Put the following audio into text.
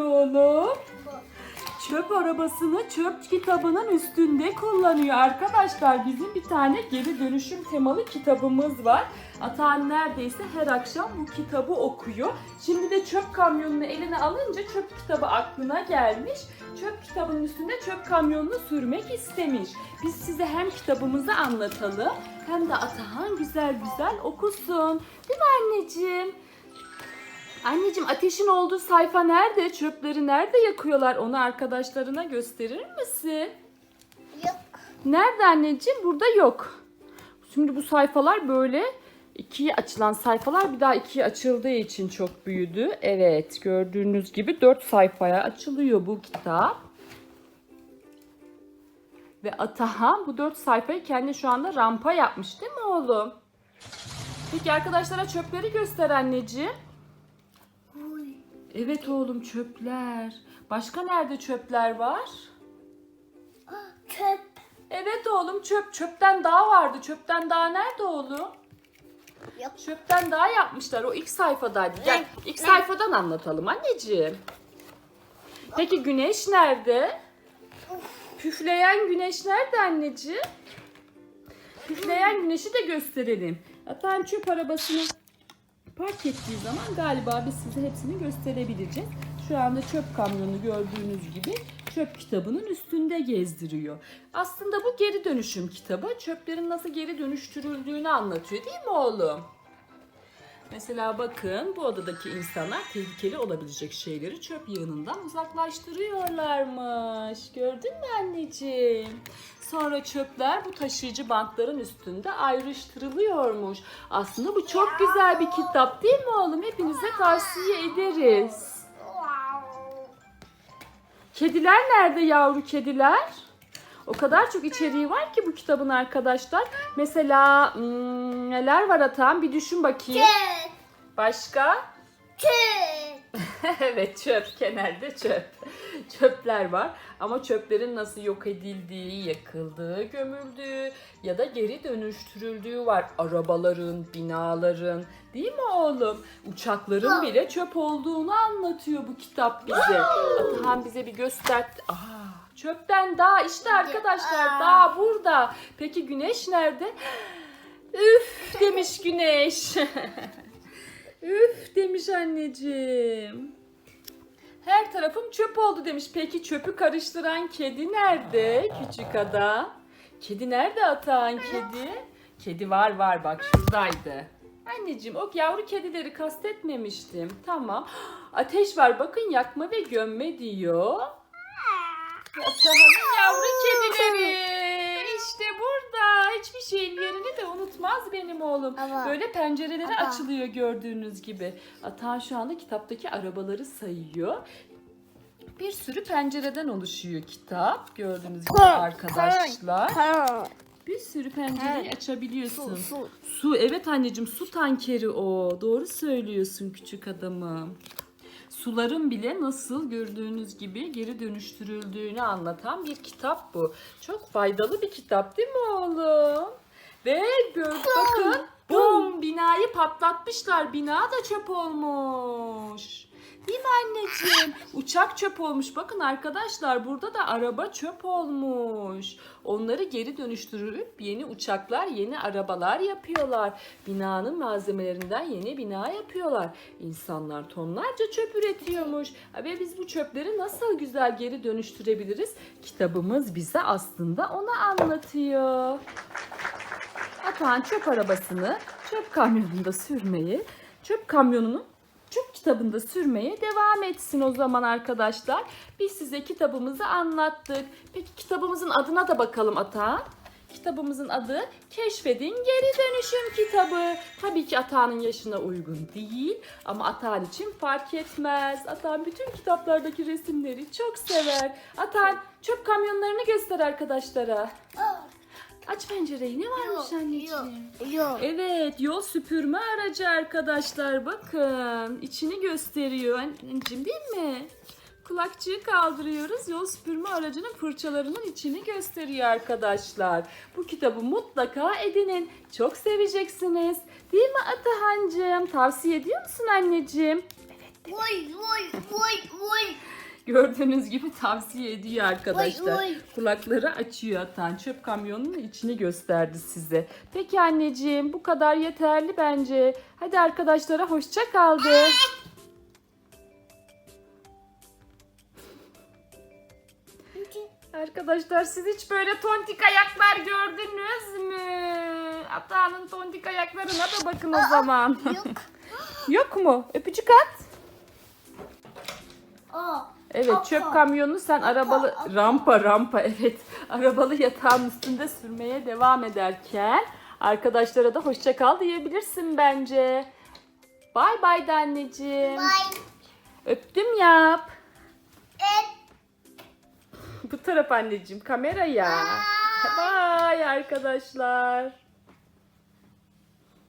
oğlum? Çöp arabasını çöp kitabının üstünde kullanıyor arkadaşlar. Bizim bir tane geri dönüşüm temalı kitabımız var. Atan neredeyse her akşam bu kitabı okuyor. Şimdi de çöp kamyonunu eline alınca çöp kitabı aklına gelmiş. Çöp kitabının üstünde çöp kamyonunu sürmek istemiş. Biz size hem kitabımızı anlatalım hem de Atahan güzel güzel okusun. Değil mi anneciğim? Anneciğim ateşin olduğu sayfa nerede? Çöpleri nerede yakıyorlar? Onu arkadaşlarına gösterir misin? Yok. Nerede anneciğim? Burada yok. Şimdi bu sayfalar böyle ikiye açılan sayfalar bir daha ikiye açıldığı için çok büyüdü. Evet gördüğünüz gibi dört sayfaya açılıyor bu kitap. Ve Atahan bu dört sayfayı kendi şu anda rampa yapmış değil mi oğlum? Peki arkadaşlara çöpleri göster anneciğim. Evet oğlum çöpler. Başka nerede çöpler var? Çöp. Evet oğlum çöp. Çöpten daha vardı. Çöpten daha nerede oğlum? Yok. Çöpten daha yapmışlar. O ilk sayfadaydı. Gel ilk sayfadan anlatalım anneciğim. Peki güneş nerede? Püfleyen güneş nerede anneciğim? Püfleyen güneşi de gösterelim. Hatta çöp arabasını park ettiği zaman galiba biz size hepsini gösterebileceğiz. Şu anda çöp kamyonu gördüğünüz gibi çöp kitabının üstünde gezdiriyor. Aslında bu geri dönüşüm kitabı. Çöplerin nasıl geri dönüştürüldüğünü anlatıyor değil mi oğlum? Mesela bakın bu odadaki insanlar tehlikeli olabilecek şeyleri çöp yığınından uzaklaştırıyorlarmış. Gördün mü anneciğim? Sonra çöpler bu taşıyıcı bantların üstünde ayrıştırılıyormuş. Aslında bu çok güzel bir kitap değil mi oğlum? Hepinize tavsiye ederiz. Kediler nerede yavru kediler? O kadar çok içeriği var ki bu kitabın arkadaşlar. Mesela hmm, neler var Atan? Bir düşün bakayım. Başka? Çöp. evet çöp genelde çöp. Çöpler var ama çöplerin nasıl yok edildiği, yakıldığı, gömüldüğü ya da geri dönüştürüldüğü var. Arabaların, binaların değil mi oğlum? Uçakların bile çöp olduğunu anlatıyor bu kitap bize. Atahan bize bir göster. Aa, çöpten dağ işte arkadaşlar dağ burada. Peki güneş nerede? Üf demiş güneş. Üf demiş anneciğim. Her tarafım çöp oldu demiş. Peki çöpü karıştıran kedi nerede küçük ada? Kedi nerede Atahan kedi? Kedi var var bak şuradaydı. Anneciğim o yavru kedileri kastetmemiştim. Tamam. Ateş var bakın yakma ve gömme diyor. Atahan'ın yavru kedileri. İşte burada. Hiçbir şeyin yerini de unutmaz benim oğlum. Ama- Böyle pencereleri Ama- açılıyor gördüğünüz gibi. Atahan şu anda kitaptaki arabaları sayıyor. Bir sürü pencereden oluşuyor kitap. Gördüğünüz gibi arkadaşlar. Bir sürü pencereyi açabiliyorsun. Su, su. Su evet anneciğim su tankeri o. Doğru söylüyorsun küçük adamım. Suların bile nasıl gördüğünüz gibi geri dönüştürüldüğünü anlatan bir kitap bu. Çok faydalı bir kitap değil mi oğlum? Ve patlatmışlar. Bina da çöp olmuş. Değil mi anneciğim? Uçak çöp olmuş. Bakın arkadaşlar burada da araba çöp olmuş. Onları geri dönüştürüp yeni uçaklar, yeni arabalar yapıyorlar. Binanın malzemelerinden yeni bina yapıyorlar. İnsanlar tonlarca çöp üretiyormuş. Ve biz bu çöpleri nasıl güzel geri dönüştürebiliriz? Kitabımız bize aslında onu anlatıyor. Atan çöp arabasını çöp kamyonunda sürmeyi, çöp kamyonunu çöp kitabında sürmeye devam etsin o zaman arkadaşlar. Biz size kitabımızı anlattık. Peki kitabımızın adına da bakalım Ata. Kitabımızın adı Keşfedin Geri Dönüşüm Kitabı. Tabii ki Ata'nın yaşına uygun değil ama Atan için fark etmez. Atan bütün kitaplardaki resimleri çok sever. Atan çöp kamyonlarını göster arkadaşlara. Aç pencereyi ne varmış anneciğim? Yok. Evet yol süpürme aracı arkadaşlar bakın içini gösteriyor anneciğim değil mi? Kulakçığı kaldırıyoruz yol süpürme aracının fırçalarının içini gösteriyor arkadaşlar. Bu kitabı mutlaka edinin çok seveceksiniz değil mi Atahancığım tavsiye ediyor musun anneciğim? Vay vay vay vay. Gördüğünüz gibi tavsiye ediyor arkadaşlar. Oy, oy. Kulakları açıyor atan çöp kamyonunun içini gösterdi size. Peki anneciğim bu kadar yeterli bence. Hadi arkadaşlara hoşça kal de. Arkadaşlar siz hiç böyle tontik ayaklar gördünüz mü? Atağının tontik ayaklarına da bakın o zaman. Yok. Yok mu? Öpücük at. Aa. Evet çöp Ata. kamyonunu sen arabalı rampa rampa evet arabalı yatağın üstünde sürmeye devam ederken arkadaşlara da hoşça kal diyebilirsin bence. Bay bay de anneciğim. Bye. Öptüm yap. Et. Bu taraf anneciğim kameraya. Bay arkadaşlar.